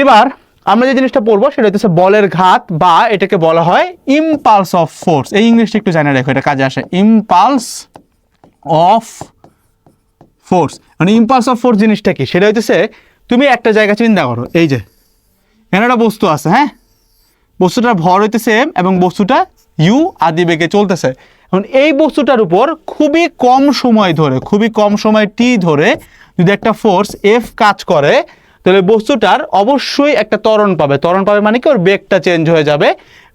এবার আমরা যে জিনিসটা পড়ব সেটা হচ্ছে বলের ঘাত বা এটাকে বলা হয় ইম্পালস অফ ফোর্স এই ইংলিশটা একটু জানা রেখো, এটা কাজে আসে। ইম্পালস অফ ফোর্স মানে ইম্পালস অফ ফোর্স জিনিসটা কি? সেটা হচ্ছে তুমি একটা জায়গা চিন্তা করো, এই যে, এখানে একটা বস্তু আছে হ্যাঁ? বস্তুটার ভর হইতে সেম এবং বস্তুটা ইউ আদি বেগে চলতেছে। এখন এই বস্তুটার উপর খুবই কম সময় ধরে, খুবই কম সময় টি ধরে যদি একটা ফোর্স এফ কাজ করে তাহলে বস্তুটার অবশ্যই একটা ত্বরণ পাবে। ত্বরণ পাবে মানে কি? ওর বেগটা চেঞ্জ হয়ে যাবে।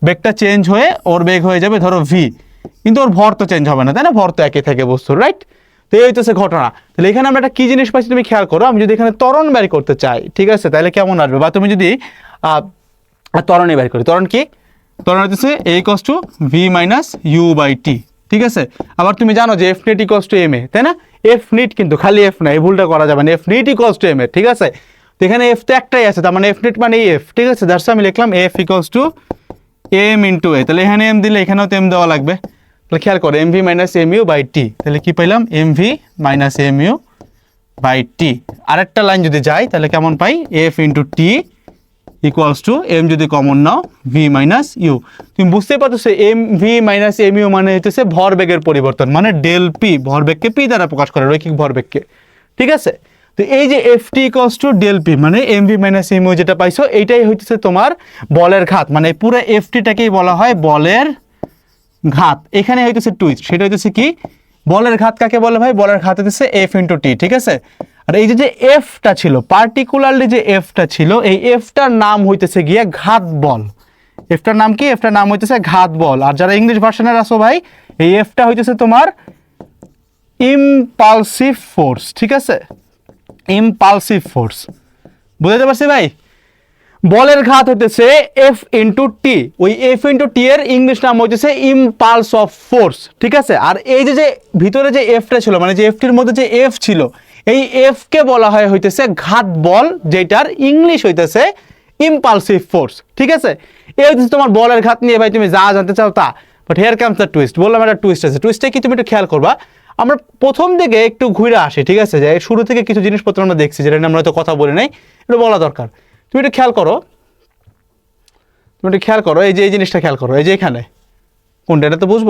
বেগটা চেঞ্জ হয়ে ওর বেগ হয়ে যাবে ধরো ভি কিন্তু ওর ভর তো চেঞ্জ হবে না, তাই না? ভর তো একই থাকে বস্তুর রাইট তো এই হইতেছে ঘটনা। তাহলে এখানে আমরা একটা কি জিনিস পাচ্ছি তুমি খেয়াল করো। আমি যদি এখানে ত্বরণ বের করতে চাই, ঠিক আছে? তাহলে কেমন আসবে? বা তুমি যদি ত্বরণে বের করি। ত্বরণ কি? ত্বরণ হচ্ছে a equals to v minus u by t ঠিক আছে? আবার তুমি জানো যে F net equals to m a তাই না? এফ নিট কিন্তু খালি এফ না, এই ভুলটা করা যাবে না। F net equals to m a ঠিক আছে? তো এখানে এফ তো একটাই আছে, তার মানে এফ নেট মানে এফ ঠিক আছে? দ্যাটস আমি লিখলাম F equals to m into a তাহলে এখানে এম দিলে এখানেও তো এম দেওয়া লাগবে। তাহলে খেয়াল করো m v minus m u by t তাহলে কি পাইলাম? M v minus m u by t আরেকটা লাইন যদি যাই, তাহলে কেমন পাই? F into t equals to m যদি কমন নাও ভি মাইনাস ইউ তুমি বুঝতেই পারছ m v minus m u মানে হচ্ছে ভরবেগের পরিবর্তন মানে ডেল পি ভরবেগকে পি দ্বারা প্রকাশ করে, রৈখিক ভরবেগকে। ঠিক আছে? তো এই যে F t equals to del p মানে m v minus m u যেটা পাইছো, এইটাই হইতেছে তোমার বলের ঘাত। মানে পুরো এফ টিটাকেই বলা হয় বলের ঘাত। এখানে হইতেছে টুইস্ট সেটা হইতেছে কি? বলের ঘাত কাকে বলে ভাই? বলের ঘাত হইতেছে এফ ইন্টু টি ঠিক আছে? আর এই যে যে এফটা ছিল পার্টিকুলারলি যে এফটা ছিল, এই এফটার নাম হইতেছে গিয়ে ঘাত বল। এফটার নাম কি? এফটার নাম হইতেছে ঘাত বল। আর যারা ইংলিশ ভার্সনের আসো ভাই, এই এফটা হইতেছে তোমার ইম্পালসিভ ফোর্স ঠিক আছে? ইম্পালসিভ ফোর্স বুঝতে পারছি ভাই? বলের ঘাত হতেছে এফ ইন্টু টি ওই এফ ইন্টু টি এর ইংলিশ নাম হইতেছে ইম্পালস অফ ফোর্স ঠিক আছে? আর এই যে যে ভিতরে যে এফটা ছিল মানে যে এফটির মধ্যে যে এফ ছিল, এই এফকে বলা হয় হইতেছে ঘাত বল, যেটার ইংলিশ হইতেছে ইম্পালসিভ ফোর্স ঠিক আছে? এই হইতেছে তোমার বলের ঘাত নিয়ে ভাই, তুমি যা জানতে চাও তা। But here comes the twist বললাম একটা টুইস্ট আছে। টুইস্টে কি তুমি একটু খেয়াল করবা? আমরা প্রথম দিকে একটু ঘুরে আসি, ঠিক আছে? যে শুরু থেকে কিছু জিনিসপত্র আমরা দেখছি, যেটা নিয়ে আমরা হয়তো কথা বলি নাই, এটা বলা দরকার। তুমি একটু খেয়াল করো। তুমি একটু খেয়াল করো, এই যে, এই জিনিসটা খেয়াল করো, এই যে এখানে। কোনটা, এটা তো বুঝব?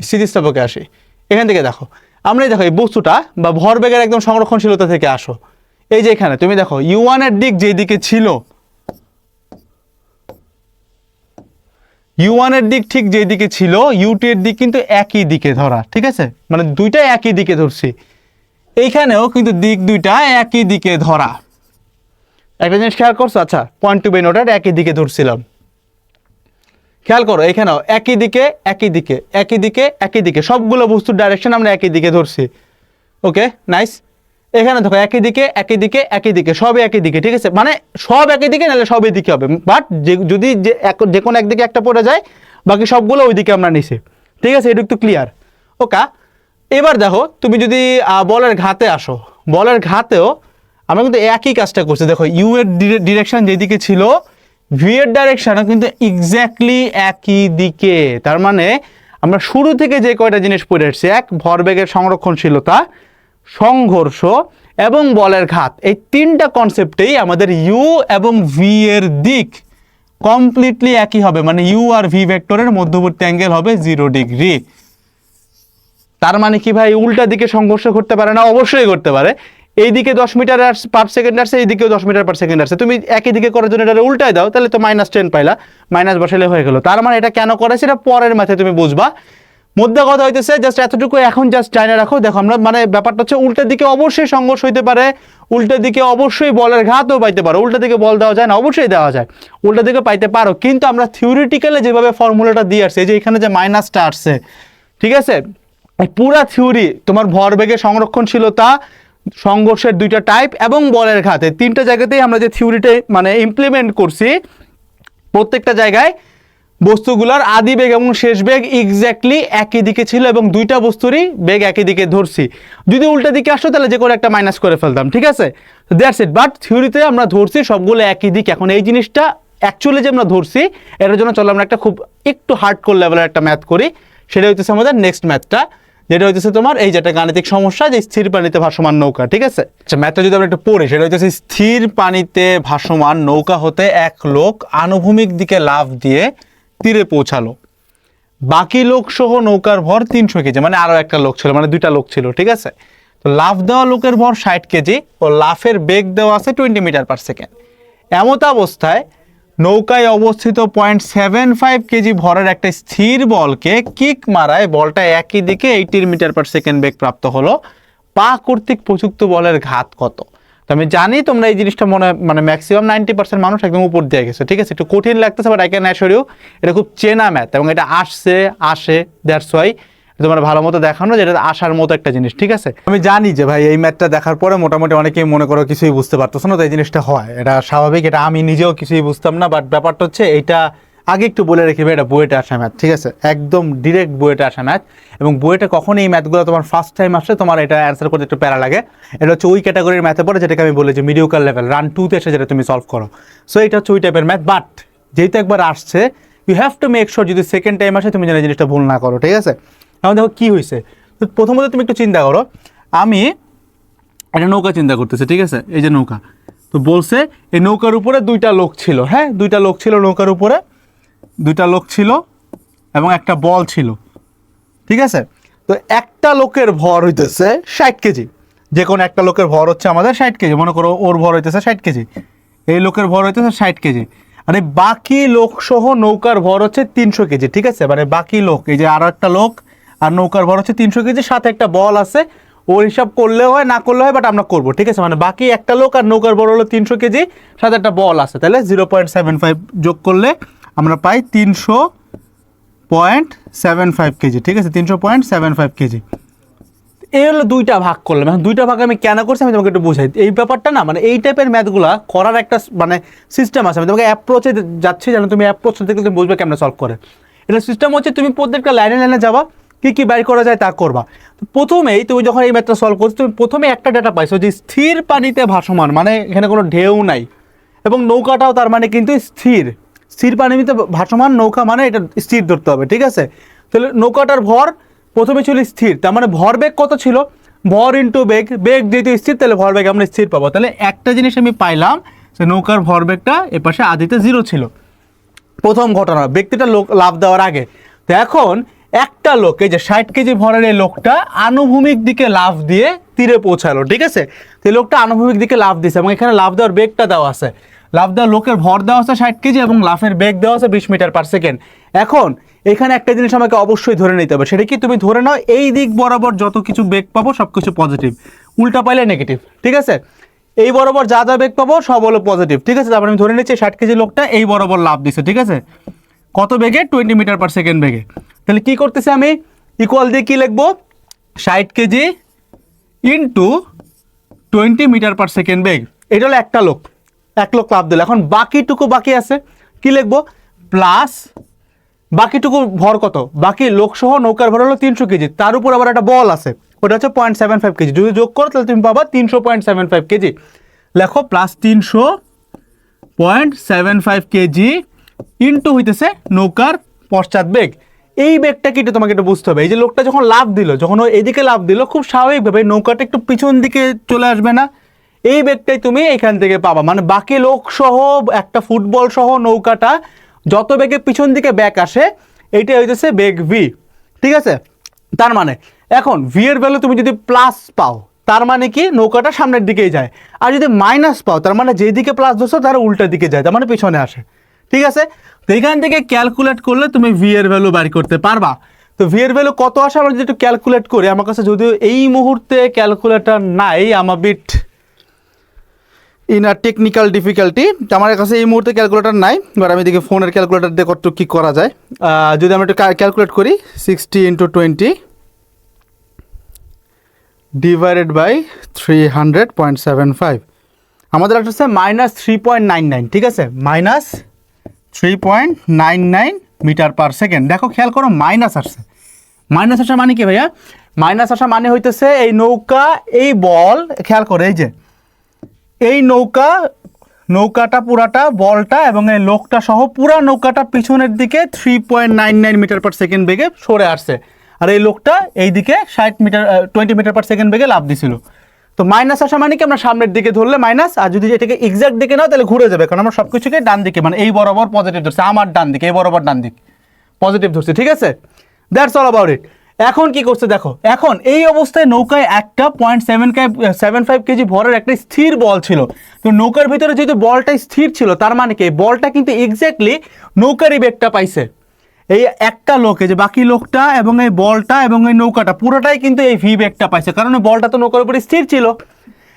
স্থিতিস্থাপকে আসি। এখান থেকে দেখো আমরা দেখো এই বস্তুটা বা ভরবেগের একদম সংরক্ষণশীলতা থেকে আসো। এই যে এখানে, তুমি দেখো ইউ ওয়ানের দিক যেদিকে ছিল ইউ ওয়ানের দিক ঠিক যেই দিকে ছিল ইউ টু এর দিক কিন্তু একই দিকে ধরা, ঠিক আছে? মানে দুইটা একই দিকে ধরছি। এইখানেও কিন্তু দিক দুইটা একই দিকে ধরা। একটা জিনিস খেয়াল করছ? আচ্ছা পয়েন্ট টু বেন ওটার একই দিকে ধরছিলাম। খেয়াল করো এখানেও একই দিকে একই দিকে একই দিকে একই দিকে। সবগুলো বস্তুর ডাইরেকশন আমরা একই দিকে ধরছি। ওকে নাইস এখানে দেখো একই দিকে একই দিকে একই দিকে, সবই একই দিকে, ঠিক আছে? মানে সব একই দিকে নাহলে সবই দিকে হবে। বাট যদি যে যে কোনো একদিকে একটা পড়ে যায়, বাকি সবগুলো ওই দিকে আমরা নিছি। ঠিক আছে? এটা একটু ক্লিয়ার ওকা এবার দেখো, তুমি যদি বলের ঘাতে আসো, বলের ঘাতেও আমরা কিন্তু একই কাজটা করছি। দেখো ইউ এর ডিরেকশন যেদিকে ছিল ভি এর ডাইরেকশনও কিন্তু এক্স্যাক্টলি একই দিকে। তার মানে আমরা শুরু থেকে যে কয়টা জিনিস পড়ে এসেছি এক ভরবেগের সংরক্ষণশীলতা সংঘর্ষ এবং বলের ঘাত। এই তিনটা কনসেপ্টেই আমাদের ইউ এবং ভি এর দিক কমপ্লিটলি একই হবে। মানে ইউ আর ভি ভেক্টরের মধ্যবর্তী অ্যাঙ্গেল হবে জিরো ডিগ্রি তার মানে কি ভাই? উল্টা দিকে সংঘর্ষ করতে পারে না, অবশ্যই করতে পারে। এই দিকে দশ মিটার পার সেকেন্ড আসছে এই দিকেও দশ মিটার পার সেকেন্ড আসছে। তুমি একই দিকে করার জন্য এটা উল্টায় দাও, তাহলে তো মাইনাস টেন পাইলা। মাইনাস বসালে হয়ে গেল। তার মানে এটা কেন করে সেটা পরের মাথায় তুমি বুঝবা। মধ্যে কথা হইতেছে জাস্ট এতটুকু এখন জাস্ট জানা রাখো। দেখো, আমরা মানে ব্যাপারটা হচ্ছে উল্টা দিকে অবশ্যই সংঘর্ষ হইতে পারে, উল্টা দিকে অবশ্যই বলের ঘাতও পাইতে পারো। উল্টা দিকে বল দেওয়া যায় না, অবশ্যই দেওয়া যায়। উল্টা দিকে পাইতে পারো, কিন্তু আমরা থিওরিটিক্যালি যেভাবে ফর্মুলাটা দিয়ে আসছি, এই যে এখানে যে মাইনাসটা আসছে, ঠিক আছে? পুরা থিওরি তোমার ভরবেগের সংরক্ষণশীলতা, সংঘর্ষের দুইটা টাইপ এবং বলের ঘাতে। তিনটা জায়গাতেই আমরা যে থিওরিটা মানে ইমপ্লিমেন্ট করছি, প্রত্যেকটা জায়গায় বস্তুগুলোর আদি বেগ এবং শেষ বেগ এক্স্যাক্টলি একই দিকে ছিল এবং দুইটা বস্তুরই বেগ একই দিকে ধরছি। যদি উল্টা দিকে আসতো তাহলে যে কোনো একটা মাইনাস করে ফেলতাম, ঠিক আছে? দ্যাটস ইট বাট থিওরিতে আমরা ধরছি সবগুলো একই দিক। এখন এই জিনিসটা অ্যাকচুয়ালি যে আমরা ধরছি, এটার জন্য চলো আমরা একটা খুব একটু হার্ড কোর লেভেলের একটা ম্যাথ করি। সেটা হচ্ছে আমাদের নেক্সট ম্যাথটা যেটা হইতেছে তোমার এই যেটা গাণিতিক সমস্যা, যে স্থির পানিতে ভাসমান নৌকা, ঠিক আছে? আচ্ছা ম্যাথটা যদি আমরা একটু পড়ি, সেটা হইতেছে স্থির পানিতে ভাসমান নৌকা হতে এক লোক আনুভূমিক দিকে লাফ দিয়ে তীরে পৌঁছালো। বাকি লোক সহ নৌকার ভর তিনশো কেজি মানে আরও একটা লোক ছিল মানে দুইটা লোক ছিল, ঠিক আছে? তো লাফ দেওয়া লোকের ভর ষাট কেজি ও লাফের বেগ দেওয়া আছে টোয়েন্টি মিটার পার সেকেন্ড। এমত অবস্থায় নৌকায় অবস্থিত পয়েন্ট সেভেন ফাইভ কেজি ভরের একটা স্থির বলকে কিক মারায় বলটা একই দিকে এইটির মিটার পার সেকেন্ড বেগ প্রাপ্ত হলো। পা কর্তৃক প্রযুক্ত বলের ঘাত কত? তো আমি জানি তোমরা এই জিনিসটা মনে মানে ম্যাক্সিমাম নাইনটি পার্সেন্ট মানুষ একদম উপর দিয়ে গেছে, ঠিক আছে? একটু কঠিন লাগতেছে বাট আই ক্যান অ্যাসিওর এটা খুব চেনা ম্যাথ এবং এটা আসছে, আসে দ্যাটস ওয়াই তোমার ভালো মতো দেখানো, যেটা আসার মতো একটা জিনিস, ঠিক আছে? আমি জানি যে ভাই, এই ম্যাথটা দেখার পরে মোটামুটি অনেকেই মনে করো কিছুই বুঝতে পারতেছো না, তো এই জিনিসটা হয়। এটা স্বাভাবিক, এটা আমি নিজেও কিছুই বুঝতাম না বাট ব্যাপারটা হচ্ছে এইটা আগে একটু বলে রেখে এটা বইয়েটা আসা ম্যাথ ঠিক আছে? একদম ডিরেক্ট বইয়েটা আসা ম্যাথ এবং বইয়েটা কখন এই ম্যাথগুলো তোমার ফার্স্ট টাইম আসে তোমার এটা অ্যান্সার করতে একটু প্যারা লাগে। এটা হচ্ছে ওই ক্যাটাগরির ম্যাথে পড়ে যেটাকে আমি বলি যে মিডিওকার লেভেল রান টুতে এসে যেটা তুমি সলভ করো। সো এটা হচ্ছে ওই টাইপের ম্যাথ বাট যেহেতু একবার আসছে you have to make sure যদি সেকেন্ড টাইম আসে, তুমি যেন জিনিসটা ভুল না করো, ঠিক আছে? এখন দেখো কী হয়েছে তো প্রথমত তুমি একটু চিন্তা করো, আমি একটা নৌকা চিন্তা করতেছে, ঠিক আছে? এই যে নৌকা। তো বলছে, এই নৌকার উপরে দুইটা লোক ছিল হ্যাঁ? দুইটা লোক ছিল নৌকার উপরে। দুইটা লোক ছিল এবং একটা বল ছিল। ঠিক আছে? তো একটা লোকের ভর হইতেছে ষাট কেজি। যে কোনো একটা লোকের ভর হচ্ছে আমাদের ষাট কেজি। মনে করো ওর ভর হইতেছে ষাট কেজি। এই লোকের ভর হইতেছে ষাট কেজি। মানে বাকি লোক সহ নৌকার ভর হচ্ছে তিনশো কেজি। ঠিক আছে? মানে বাকি লোক, এই যে আরও একটা লোক আর নৌকার ভর হচ্ছে তিনশো কেজি, সাথে একটা বল আছে। ওর হিসাব করলেও হয়, না করলে হয় বাট আমরা করব। ঠিক আছে? মানে বাকি একটা লোক আর নৌকার ভর হলো তিনশো কেজি, সাথে একটা বল আছে। তাহলে জিরো পয়েন্ট সেভেন ফাইভ যোগ করলে আমরা পাই তিনশো পয়েন্ট সেভেন ফাইভ কেজি, ঠিক আছে? তিনশো পয়েন্ট সেভেন ফাইভ কেজি। এই হলো দুইটা ভাগ করলাম। এখন দুইটা ভাগ আমি কেন করছি আমি তোমাকে একটু বুঝাই। এই ব্যাপারটা না মানে এই টাইপের ম্যাথগুলা করার একটা মানে সিস্টেম আছে। আমি তোমাকে অ্যাপ্রোচে যাচ্ছি যেন তুমি অ্যাপ্রোচ থেকে তুমি বুঝবে কেমন সলভ করে। এটা সিস্টেম হচ্ছে তুমি প্রত্যেকটা লাইনে লাইনে যাবা, কী কী বাইর করা যায় তা করবা। প্রথমেই তুমি যখন এই ম্যাথটা সলভ করছ, তুমি প্রথমে একটা ডেটা পাইছো যে স্থির পানিতে ভাসমান মানে এখানে কোনো ঢেউ নাই। এবং নৌকাটাও তার মানে কিন্তু স্থির। স্থির পানিতে ভাসমান নৌকা মানে এটা স্থির ধরতে হবে, ঠিক আছে? তাহলে নৌকাটার ভর প্রথমে ছিল স্থির, তার মানে ভর বেগ কত ছিল? ভর ইন্টু বেগ বেগ যেহেতু স্থির, তাহলে ভর বেগ আমরা স্থির পাবো। তাহলে একটা জিনিস আমি পাইলাম যে নৌকার ভর বেগটা এপাশে আদিতে জিরো ছিল। প্রথম ঘটনা, ব্যক্তিটা লোক লাভ দেওয়ার আগে। তো এখন একটা লোক, এই যে ষাট কেজি ভরের এই লোকটা আনুভূমিক দিকে লাভ দিয়ে তীরে পৌঁছালো, ঠিক আছে? তো লোকটা আনুভূমিক দিকে লাভ দিয়েছে এবং এখানে লাভ দেওয়ার বেগটা দেওয়া আছে। লাভ দেওয়া, লোকের ভর দেওয়া আছে ষাট কেজি এবং লাফের বেগ দেওয়া আছে বিশ মিটার পার সেকেন্ড এখন, এখানে একটা জিনিস আমাকে অবশ্যই ধরে নিতে হবে, সেটা কি তুমি ধরে নাও, এই দিক বরাবর যত কিছু বেগ পাবো সব কিছু পজিটিভ উল্টা পাইলে নেগেটিভ ঠিক আছে? এই বরাবর যা যা বেগ পাবো সব হলো পজিটিভ ঠিক আছে? তারপর আমি ধরে নিচ্ছি ষাট কেজি লোকটা এই বরাবর লাভ দিছে, ঠিক আছে? কত বেগে? টোয়েন্টি মিটার পার সেকেন্ড বেগে। তাহলে কি করতেছি আমি? ইকুয়াল দিয়ে কি লিখব? ষাট kg into twenty metre per second বেগ। এটা হলো একটা লোক। এক লোক লাভ দিল এখন বাকিটুকু বাকি আছে। কি লিখব? প্লাস বাকিটুকু ভর কত? বাকি লোকসহ নৌকার ভর হলো তিনশো কেজি। তার উপর আবার একটা বল আছে। ওটা হচ্ছে পয়েন্ট সেভেন ফাইভ কেজি। যদি যোগ করো, তাহলে তুমি পাবা তিনশো পয়েন্ট সেভেন ফাইভ কেজি। লেখো প্লাস তিনশো point seven five kg into হইতেছে নৌকার পশ্চাৎ বেগ। এই বেগটা কি তোমাকে একটু বুঝতে হবে। এই যে লোকটা যখন লাভ দিল, যখন ও এদিকে লাভ দিল, খুব স্বাভাবিকভাবে নৌকাটা একটু পিছন দিকে চলে আসবে না? এই বেগটাই তুমি এখান থেকে পাবা। মানে বাকি লোক সহ একটা ফুটবল সহ নৌকাটা যত বেগে পিছন দিকে ব্যাক আসে এইটা হইতেছে বেগ ভি ঠিক আছে? তার মানে এখন ভি এর ভ্যালু তুমি যদি প্লাস পাও, তার মানে কি নৌকাটা সামনের দিকেই যায়। আর যদি মাইনাস পাও, তার মানে যেই দিকে প্লাস ধরছো, তার উল্টা দিকে যায়, তার মানে পিছনে আসে। ঠিক আছে? তো এখান থেকে ক্যালকুলেট করলে তুমি ভি এর ভ্যালু বাড়ি করতে পারবা। তো ভি এর ভ্যালু কত আসে? আমরা যদি একটু ক্যালকুলেট করি, আমার কাছে যদিও এই মুহূর্তে ক্যালকুলেটর নাই, আমার bit in a technical difficulty আমার কাছে এই মুহূর্তে ক্যালকুলেটার নাই বাট আমি দেখি ফোনের ক্যালকুলেটর দিয়ে কত কী করা যায়। যদি আমি একটু ক্যালকুলেট করি sixty into twenty divided by three hundred point seven five আমাদের একটা হচ্ছে minus three point nine nine ঠিক আছে? Minus three point nine nine metre per second দেখো, খেয়াল করো মাইনাস আসছে। মাইনাস আসা মানে কি ভাইয়া? মাইনাস আসা মানে হইতেছে এই নৌকা, এই বল, খেয়াল করে, এই যে এই নৌকা, নৌকাটা পুরাটা, বলটা এবং এই লোকটা সহ পুরা নৌকাটা পিছনের দিকে three point nine nine metre per second বেগে সরে আসছে। আর এই লোকটা এইদিকে ষাট metre twenty metre per second বেগে লাভ দিছিল। তো মাইনাস আসা মানে কি? আমরা সামনের দিকে ধরলে মাইনাস আর যদি এটাকে এক্সাক্ট দিকে নাও, তাহলে ঘুরে যাবে। কারণ আমরা সব কিছুকে ডান দিকে মানে এই বরাবর পজিটিভ ধরছি। আমার ডান দিকে, এই বরাবর ডান দিক। পজিটিভ ধরছে, ঠিক আছে? দ্যাটস অল অ্যাবাউট ইট এখন কি করছে দেখো, এখন এই অবস্থায় নৌকায় একটা point seven seven five kg ভরের একটা স্থির বল ছিল। তো নৌকার ভিতরে যেহেতু বলটা স্থির ছিল, তার মানে কি? বলটা কিন্তু এক্স্যাক্টলি নৌকারই বেগটা পাইছে। এই একটা লোকে, যে বাকি লোকটা এবং এই বলটা এবং এই নৌকাটা, পুরোটাই কিন্তু এই ভি বেগটা পাইছে। কারণ বলটা তো নৌকার উপরে স্থির ছিল।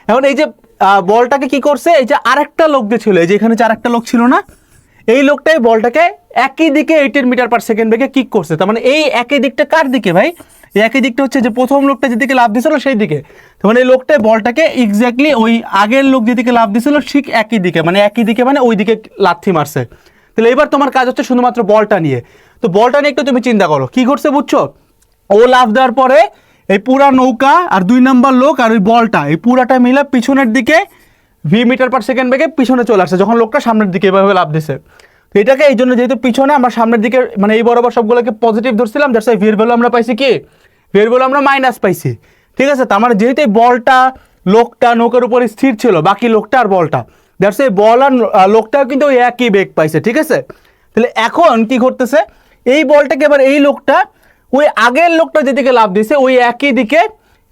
এখন এই যে বলটাকে কি করছে? এই যে আরেকটা লোক যে ছিল, এই যে এখানে যে আরেকটা লোক ছিল না, এই লোকটাই বলটাকে একই দিকে এইটেন মিটার পার সেকেন্ড বেগে কিক করছে। তার মানে এই একই দিকটা কার দিকে ভাই? একই দিকটা হচ্ছে যে প্রথম লোকটা যেদিকে লাভ দিছিল সেই দিকে। মানে এই লোকটাই বলটাকে এক্স্যাক্টলি ওই আগের লোক যেদিকে লাভ দিছিল ঠিক একই দিকে মানে একই দিকে মানে ওই দিকে লাথি মারছে। তাহলে এবার তোমার কাজ হচ্ছে শুধুমাত্র বলটা নিয়ে। তো বলটা নিয়ে একটু তুমি চিন্তা করো, কি করছে বুঝছ? ও লাভ দেওয়ার পরে এই পুরা নৌকা আর দুই নাম্বার লোক আর ওই বলটা, এই পুরাটা মিলে পিছনের দিকে ভি মিটার পার সেকেন্ড বেগে পিছনে চলে আসছে, যখন লোকটা সামনের দিকে এভাবে লাভ দিছে। এটাকে এই জন্য যেহেতু পিছনে আমরা সামনের দিকে মানে এই বরাবর সবগুলোকে পজিটিভ ধরছিলাম দ্যাটস ওয়াই ভির ভ্যালু আমরা পাইছি কি? ভির ভ্যালু আমরা মাইনাস পাইছি। ঠিক আছে? তার মানে যেহেতু এই বলটা লোকটা নৌকার উপরে স্থির ছিল, বাকি লোকটা আর বলটা। দ্যাটস এই বল আর লোকটাও কিন্তু ওই একই বেগ পাইছে, ঠিক আছে? তাহলে এখন কি ঘটতেছে? এই বলটাকে এবার এই লোকটা, ওই আগের লোকটা যেদিকে লাভ দিছে, ওই একই দিকে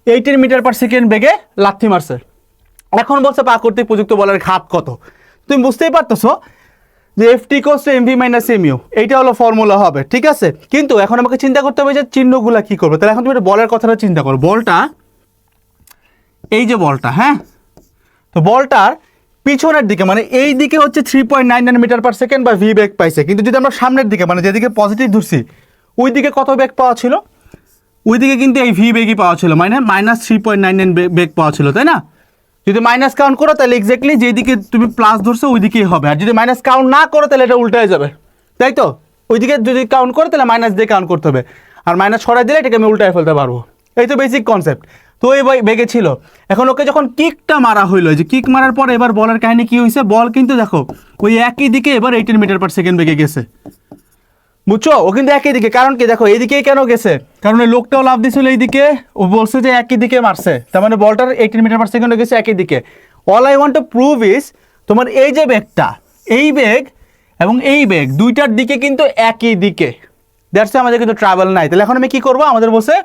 এইটিন মিটার পার সেকেন্ড বেগে লাথি মারছে। এখন বলছে প্রাকৃতিক প্রযুক্ত বলার ঘাত কত? তুমি বুঝতেই পারতেছো? যে F t equals m v minus m u এইটা হলো ফর্মুলা হবে, ঠিক আছে? কিন্তু এখন আমাকে চিন্তা করতে হবে যে চিহ্নগুলো কি করবে? তাহলে এখন তুমি একটা বলের কথাটা চিন্তা করো। বলটা, এই যে বলটা হ্যাঁ? তো বলটার পিছনের দিকে মানে এই দিকে হচ্ছে three point nine nine metre per second বা ভি বেগ পাইছে। কিন্তু যদি আমরা সামনের দিকে মানে যেদিকে পজিটিভ ধরছি ওই দিকে কত বেগ পাওয়া ছিল? ওই দিকে কিন্তু এই ভি বেগই পাওয়া ছিল মানে minus three point nine nine বেগ পাওয়া ছিল, তাই না? যদি মাইনাস কাউন্ট করো, তাহলে এক্স্যাক্টলি যেদিকে তুমি প্লাস ধরছো ওই দিকেই হবে। আর যদি মাইনাস কাউন্ট না করো, তাহলে এটা উল্টে যাবে। তাই তো? ওইদিকে যদি কাউন্ট করো, তাহলে মাইনাস দিয়ে কাউন্ট করতে হবে। আর মাইনাস সরাই দিলে এটাকে আমি উল্টায় ফেলতে পারব। এই তো বেসিক কনসেপ্ট তো এই বেগে ছিল। এখন ওকে যখন কিকটা মারা হইল যে কিক মারার পর এবার বলের কাহিনী কি হয়েছে বল কিন্তু দেখো, ওই একই দিকে এবার এইটিন মিটার পার সেকেন্ড বেগে গেছে। বুঝছ? ও কিন্তু একই দিকে। কারণ কি? দেখো এইদিকেই কেন গেছে? কারণ লোকটাও লাভ দিছিল এইদিকে, ও বলছে যে একই দিকে মারছে। তার মানে বলটার এইটিন মিটার পার সেকেন্ডে গেছে একই দিকে। All I want to prove is তোমার এই যে ব্যাগটা এই ব্যাগ এবং এই ব্যাগ দুইটার দিকে কিন্তু একই দিকে। দ্যাটস আমাদের কিন্তু ট্রাভেল নাই। তাহলে এখন আমি কি করব? আমাদের বসে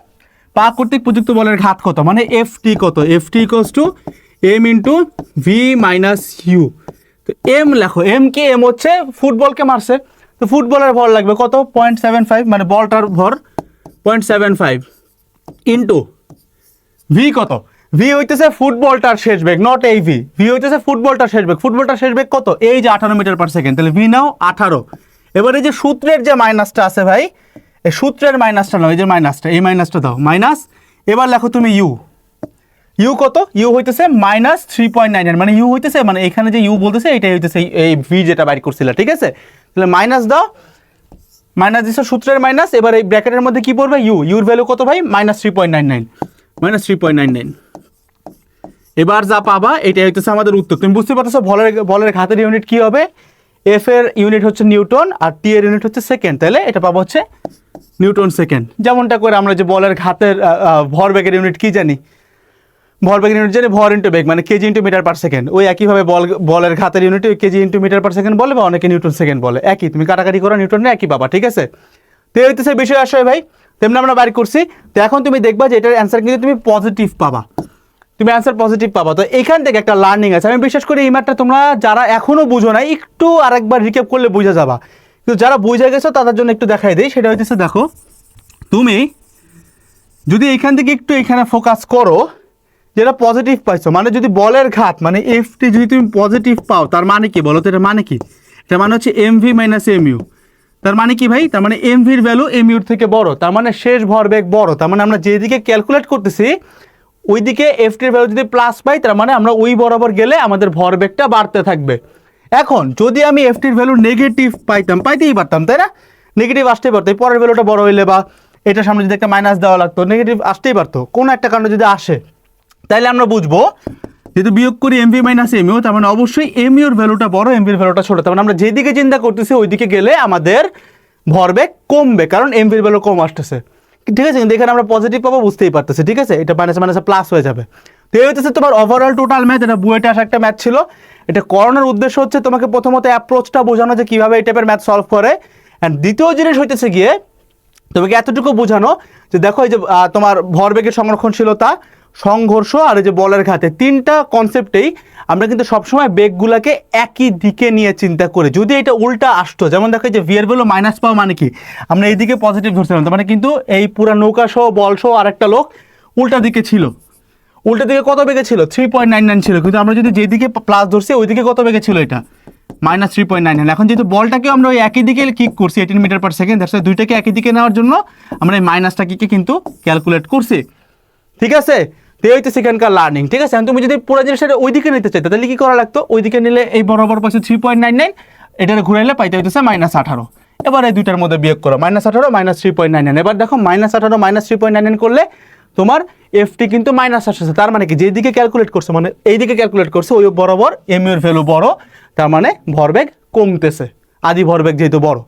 পা কর্তৃক প্রযুক্তি বলের ঘাত কত? মানে এফ টি কত? F t equals to m into v minus u তো এম লেখো। এম কি এম হচ্ছে? ফুটবলকে মারছে। তো ফুটবলের ভর লাগবে। কত? পয়েন্ট সেভেন ফাইভ মানে বলটার ভর। Point seven five into v কত? ভি হইতেছে ফুটবলটার শেষ বেগ নট এই ভি ভি হইতেছে ফুটবলটার শেষ বেগ। ফুটবলটার শেষ বেগ কত? এই যে আঠারো মিটার পার সেকেন্ড তাহলে ভি নাও আঠারো। এবার এই যে সূত্রের যে মাইনাসটা আছে ভাই, এই সূত্রের মাইনাসটা নাও, এই যে মাইনাসটা এই মাইনাসটা দাও। মাইনাস এবার লেখো তুমি ইউ ইউ কত? ইউ হইতেছে মাইনাস থ্রি পয়েন্ট নাইন মানে ইউ হইতেছে মানে এখানে যে ইউ বলতেছে এটাই হইতেছে এই- ভি যেটা বাইর করছিল, ঠিক আছে? তাহলে মাইনাস দাও। মাইনাস দিছো সূত্রের মাইনাস এবার এই ব্র্যাকেটের মধ্যে কি পড়বে? ইউ ইউর ভ্যালু কত ভাই? Minus three point nine nine minus three point nine nine এবার যা পাবা এটাই হচ্ছে আমাদের উত্তর। তুমি বুঝতে পারতেছো বলের বলের ঘাতের ইউনিট কি হবে? এফ এর ইউনিট হচ্ছে নিউটন, আর টি এর ইউনিট হচ্ছে সেকেন্ড তাহলে এটা পাবো হচ্ছে নিউটন সেকেন্ড যেমনটা করে আমরা যে বলের ঘাতের ভরবেগের ইউনিট কি জানি? ভরবেগের ইউনিট জানি, ভর ইন্টু বেগ মানে kg into metre per second ওই একইভাবে বল, বলের ঘাতের unit kg into metre per second বলে বা অনেকে নিউটন সেকেন্ড বলে। একই, তুমি কাটাকাটি করো, নিউটনে একই পাবা, ঠিক আছে? তো হইতেছে বিষয় আসয় ভাই, তেমনি আমরা বাড়ি করছি। তো এখন তুমি দেখবা যে এটার অ্যান্সার কিন্তু তুমি পজিটিভ পাবা। তুমি অ্যান্সার পজিটিভ পাবা। তো এখান থেকে একটা লার্নিং আছে। আমি বিশেষ করে এই ম্যাটটা তোমরা যারা এখনও বুঝো না একটু আরেকবার রিকেপ করলে বুঝে যাবা। কিন্তু যারা বুঝে গেছো, তাদের জন্য একটু দেখাই দিই। সেটা হইতেছে দেখো, তুমি যদি এখান থেকে একটু এখানে ফোকাস করো যেটা পজিটিভ পাইছো মানে যদি বলের ঘাত মানে এফটি যদি তুমি পজিটিভ পাও, তার মানে কি বলো তো এটা মানে কি? এটা মানে হচ্ছে m v minus m u তার মানে কি ভাই? তার মানে এম ভির ভ্যালু এম ইউর থেকে বড়। তার মানে শেষ ভরবেগ বড়। তার মানে আমরা যেদিকে ক্যালকুলেট করতেছি, ওইদিকে এফটির ভ্যালু যদি প্লাস পাই, তার মানে আমরা ওই বরাবর গেলে আমাদের ভরবেগটা বাড়তে থাকবে। এখন, যদি আমি এফটির ভ্যালু নেগেটিভ পাইতাম, পাইতেই পারতাম, তাই না? নেগেটিভ আসতেই পারতো। পরের ভ্যালুটা বড় হইলে বা এটার সামনে যদি একটা মাইনাস দেওয়া লাগতো নেগেটিভ আসতেই পারতো। কোনো একটা কারণে যদি আসে তাইলে আমরা বুঝব, যেহেতু বিয়োগ করি এমভি মাইনাস এমইউ তার মানে অবশ্যই এমইউর ভ্যালুটা বড় এমভির ভ্যালুটা ছোট। তার মানে আমরা যেদিকে চিন্তা করতেছি, ওইদিকে গেলে আমাদের ভরবেগ কমবে, কারণ এমভির ভ্যালু কম আসতেছে। ঠিক আছে? কিন্তু এখানে আমরা পজিটিভ পাবো, বুঝতেই পারতেছি, ঠিক আছে? এটা মাইনাস মাইনাসে প্লাস হয়ে যাবে। তো এই হচ্ছে তোমার ওভারঅল টোটাল ম্যাথ এটা বুয়েটে আসা একটা ম্যাথ ছিল। এটা করানোর উদ্দেশ্য হচ্ছে তোমাকে প্রথমত অ্যাপ্রোচটা বোঝানো যে কীভাবে এই টাইপের ম্যাথ সলভ করে। অ্যান্ড দ্বিতীয় জিনিস হইতেছে গিয়ে, তোমাকে এতটুকু বোঝানো যে দেখো এই যে তোমার ভরবেগের সংরক্ষণশীলতা সংঘর্ষ আর যে বলের ঘাতে, তিনটা কনসেপ্টেই আমরা কিন্তু সবসময় বেগগুলোকে একই দিকে নিয়ে চিন্তা করি। যদি এটা উল্টা আসতো, যেমন দেখো যে ভিয়ার বেলো মাইনাস পাওয়া মানে কি? আমরা এইদিকে পজিটিভ ধরছিলাম মানে কিন্তু এই পুরা নৌকা সহ, বল সহ আরেকটা লোক উল্টা দিকে ছিল। উল্টা দিকে কত বেগে ছিল? থ্রি পয়েন্ট নাইন নাইন ছিল। কিন্তু আমরা যদি যেদিকে প্লাস ধরছি, ওইদিকে কত বেগে ছিল এটা? Minus three point nine nine এখন যেহেতু বলটাকে আমরা ওই একই দিকে কিক করছি eighteen metre per second that's দুইটাকে একই দিকে নেওয়ার জন্য আমরা এই মাইনাসটা কিকে কিন্তু ক্যালকুলেট করছি। ঠিক আছে? তো হচ্ছে সেখানকার লার্নিং ঠিক আছে? তুমি যদি পুরো জিনিসটা ওই দিকে নিতে চাইতে, তাহলে কি করা লাগতো? ওই দিকে নিলে এই বরাবর পাশে থ্রি পয়েন্ট নাইন নাইন এটার ঘুরাইলে পাইতে হইতেছে মাইনাস আঠারো। এবার এই দুইটার মধ্যে বিয়োগ করো মাইনাস আঠারো minus three point nine nine এবার দেখো মাইনাস আঠারো minus three point nine nine করলে তোমার এফটি কিন্তু মাইনাস আসছে তার মানে কি? যেদিকে ক্যালকুলেট করছে মানে এই দিকে ক্যালকুলেট করছ, ওই বরাবর এম এর ভ্যালু বড়, তার মানে ভরবেগ কমতেছে। আদি ভরবেগ যেহেতু বড়।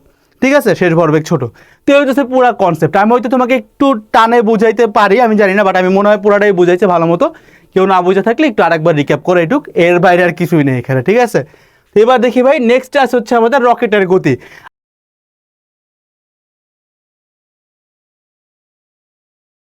ঠিক আছে? শেষ ভরবেগ ছোট। তো এই হচ্ছে পুরো কনসেপ্ট আমি হয়তো তোমাকে একটু টানে বুঝাইতে পারি, আমি জানি না বাট আমি মনে হয় পুরাটাই বুঝাইছে ভালো মতো। কেউ না বুঝে থাকলে একটু আরেকবার রিক্যাপ করে এটুক। এর বাইরে আর কিছুই নেই এখানে, ঠিক আছে? এবার দেখি ভাই নেক্সট আছে হচ্ছে আমাদের রকেটের গতি।